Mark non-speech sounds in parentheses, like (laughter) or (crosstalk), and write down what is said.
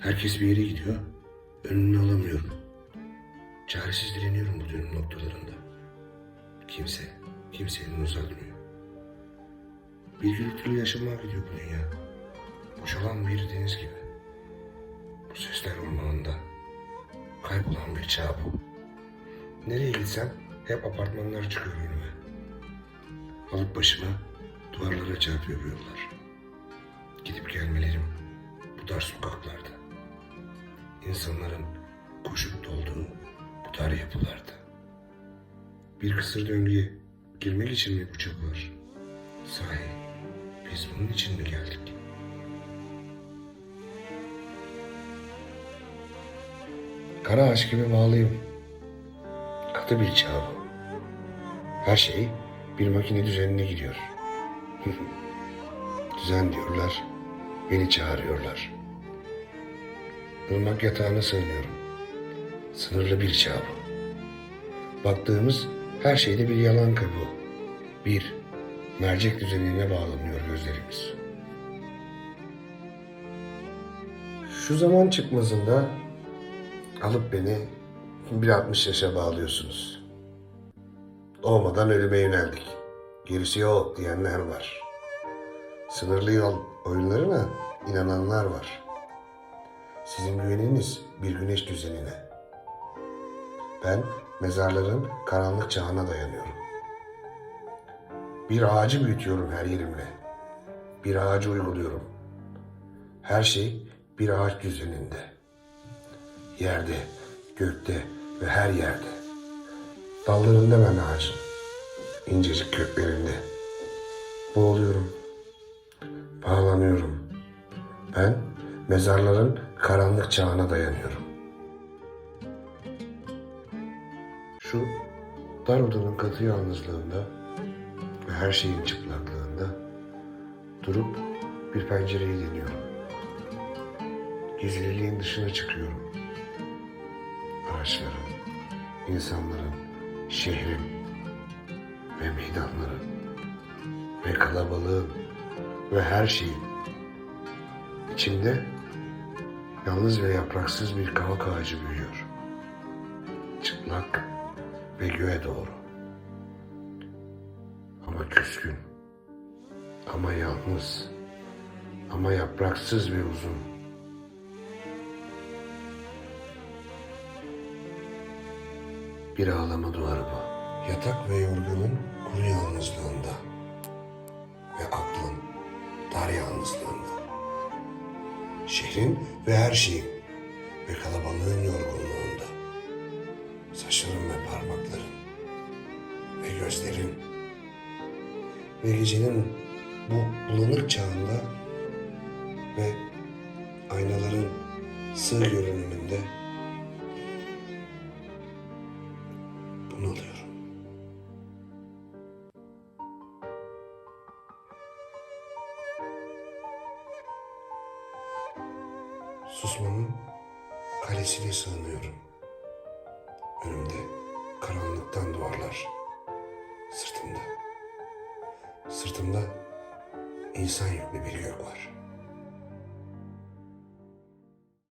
Herkes bir yere gidiyor. Önünü alamıyorum. Çaresiz direniyorum bu dönüm noktalarında. Kimse, kimse elini uzatmıyor. Bir gürültülü yaşamaya gidiyor bu dünya. Boşalan bir deniz gibi. Bu sesler ormanında. Kaybolan bir çağ bu. Nereye gitsem hep apartmanlar çıkıyor önüme. Alıp başıma duvarlara çarpıyor bu yollar. Gidip gelmelerim bu dar sokaklarda. İnsanların koşup dolduğu bu dar yapılarda. Bir kısır döngüye girmek için mi bu çabalar? Sahi biz bunun için mi geldik? Kara ağaç gibi bağlıyım. Katı bir çağ bu. Her şey bir makine düzenine gidiyor. (laughs) Düzen diyorlar, beni çağırıyorlar. Irmak yatağına sığınıyorum. Sınırlı bir çağ bu. Baktığımız her şeyde bir yalan kabuğu. Bir, mercek düzenine bağlanıyor gözlerimiz. Şu zaman çıkmazında alıp beni bir 60 yaşa bağlıyorsunuz. Olmadan ölüme yöneldik. Gerisi yok diyenler var. Sınırlı yol oyunlarına inananlar var. Sizin güveniniz bir güneş düzenine. Ben mezarların karanlık çağına dayanıyorum. Bir ağacı büyütüyorum her yerimle. Bir ağacı uyguluyorum. Her şey bir ağaç düzeninde. Yerde, gökte ve her yerde. Dallarında ben ağacın. incecik köklerinde. Boğuluyorum. Bağlanıyorum. Ben mezarların karanlık çağına dayanıyorum. Şu dar odanın katı yalnızlığında ve her şeyin çıplaklığında durup bir pencereyi deniyorum. Gizliliğin dışına çıkıyorum. Ağaçların, insanların, şehrin ve meydanların ve kalabalığın ve her şeyin içinde yalnız ve yapraksız bir kavak ağacı büyüyor. Çıplak ve göğe doğru. Ama küskün. Ama yalnız. Ama yapraksız ve uzun. Bir ağlama duvarı bu. Yatak ve yorganın kuru yalnızlığında. Dar yalnızlığında. Şehrin ve her şeyin ve kalabalığın yorgunluğunda. Saçların ve parmakların ve gözlerin ve gecenin bu bulanık çağında ve aynaların sığ görünümünde bunalıyorum. Susmanın kalesine sığınıyorum. Önümde karanlıktan duvarlar. Sırtımda. Sırtımda insan yüklü bir gök var.